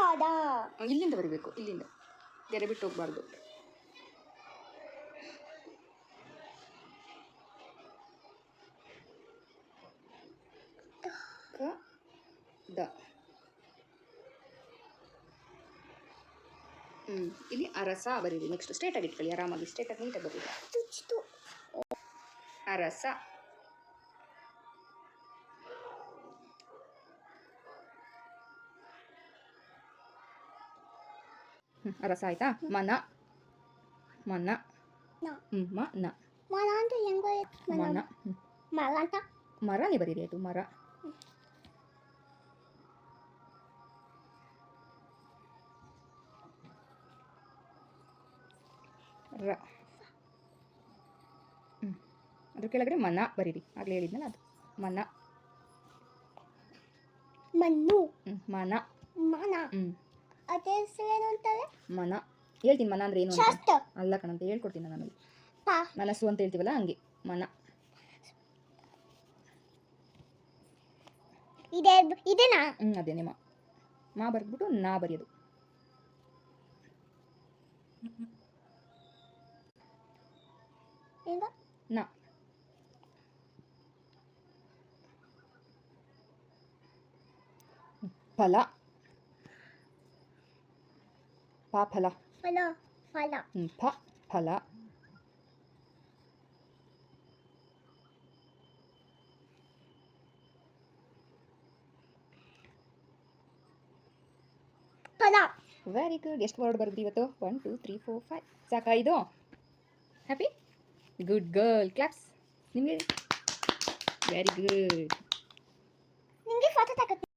ಕಾಡ ಇಲ್ಲಿಂದ ಬರಬೇಕು ಇಲ್ಲಿಂದ. ಗೆರೆ ಬಿಟ್ಟು ಹೋಗ್ಬಾರ್ದು. ದ. ಹ್ಞೂ ಇಲ್ಲಿ ಅರಸ ಬರೀರಿ. ನೆಕ್ಸ್ಟ್ ಸ್ಟ್ರೇಟಾಗಿ ಇಟ್ಕೊಳ್ಳಿ. ಆರಾಮಾಗಿ ಸ್ಟ್ರೇಟಾಗಿ ನೀಟಾಗಿ ಬರೀರಿ. ಅರಸ. ಅರಸ ಆಯ್ತಾ ಮನ ಮನ ನ ಹ್ಮ್, ಮನ ಮರ ಅಂತ ಹೆಂಗೋ ಮನ ಹ್ಮ್. ಮರ ಅಂತ ಮರನೇ ಬರೀರಿ ಆಯ್ತು ಮರ ರ ಹ್ಮ್. ಅದ್ರ ಕೆಳಗಡೆ ಮನ ಬರೀರಿ ಆಗಲೇ ಹೇಳಿದ್ನಲ್ಲ ಅದು ಮನ ಮಣ್ಣು ಹ್ಮ್, ಮನ ಮನ ಹ್ಮ್ ಅದೇ ಏನು ಅಂತಾರೆ ಮನ. ಹೇಳ್ತೀನಿ ಮನ ಅಂದ್ರೆ ಏನು ಅಂತ. ಶಸ್ತ್ರ. ಅಲ್ಲ ಕಣಂತ ಹೇಳ್ಕೊಡ್ತೀನಿ ನಾನು ಆಮೇಲೆ. ಪಾ. ಮನಸ್ಸು ಅಂತ ಹೇಳ್ತೀವಲ್ಲ ಹಂಗೆ. ಮನ. ಇದೆ ಇದೇನಾ? ಹ್ಞೂ ಅದೇನೆ ಮಾ ಮಾ ಬರ್ಬಿಟ್ಟು ನಾ ಬರೆಯೋದು. ನ. ಫಲ. ಪ ಫಲ ಫಲ. ಫಲ ಫ ಫಲ. ಫಲ. ವೆರಿ ಗುಡ್ ಎಷ್ಟು ವರ್ಡ್ ಬರ್ದು ಇವತ್ತು? One two three four five ಸಾಕಾ ಇದು? ಹ್ಯಾಪಿ ಗುಡ್ ಗರ್ಲ್ ಕ್ಲಾಪ್ಸ್ ನಿಮಗೆ? ವೆರಿ ಗುಡ್ ನಿಮಗೆ ಫೋಟೋ ತಗತ್ತೀನಿ